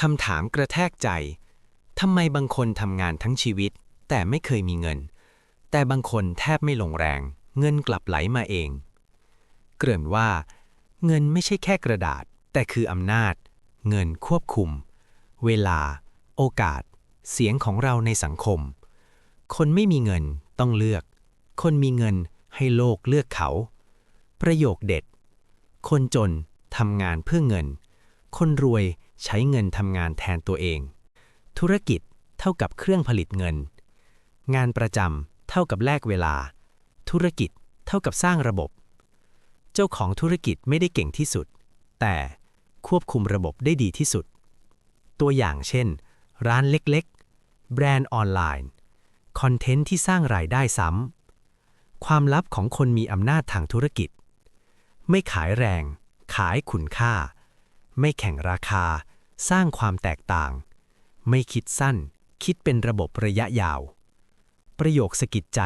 คำถามกระแทกใจ ทำไมบางคนทำงานทั้งชีวิต แต่ไม่เคยมีเงิน แต่บางคนแทบไม่ลงแรง เงินกลับไหลมาเอง เกริ่นว่า เงินไม่ใช่แค่กระดาษ แต่คืออำนาจ เงินควบคุม เวลา โอกาส เสียงของเราในสังคม คนไม่มีเงินต้องเลือก คนมีเงินให้โลกเลือกเขา ประโยคเด็ด คนจนทำงานเพื่อเงิน คนรวย ใช้เงินทำงานแทนตัวเอง ธุรกิจเท่ากับเครื่องผลิตเงิน งานประจำเท่ากับแลกเวลา ธุรกิจเท่ากับสร้างระบบ เจ้าของธุรกิจไม่ได้เก่งที่สุด แต่ควบคุมระบบได้ดีที่สุด ตัวอย่างเช่น ร้านเล็กๆ แบรนด์ออนไลน์ คอนเทนต์ที่สร้างรายได้ซ้ำ ความลับของคนมีอำนาจทางธุรกิจ ไม่ขายแรง ขายคุณค่า ไม่แข่งราคา สร้างความแตกต่าง ไม่คิดสั้น คิดเป็นระบบระยะยาว ประโยคสะกิดใจ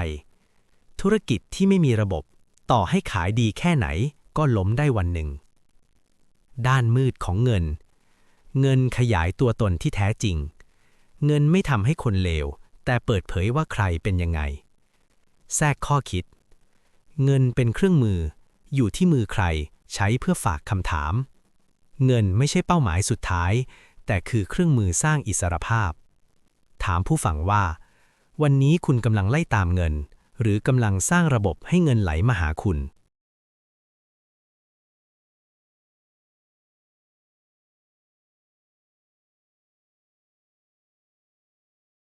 ธุรกิจที่ไม่มีระบบ ต่อให้ขายดีแค่ไหนก็ล้มได้วันหนึ่ง ด้านมืดของเงิน เงินขยายตัวตนที่แท้จริง เงินไม่ทำให้คนเลว แต่เปิดเผยว่าใครเป็นยังไง แทรกข้อคิด เงินเป็นเครื่องมือ อยู่ที่มือใครใช้เพื่อฝากคำถาม เงินไม่ใช่เป้าหมายสุดท้าย แต่คือเครื่องมือสร้างอิสรภาพ ถามผู้ฟังว่า วันนี้คุณกำลังไล่ตามเงิน หรือกำลังสร้างระบบให้เงินไหลมาหาคุณ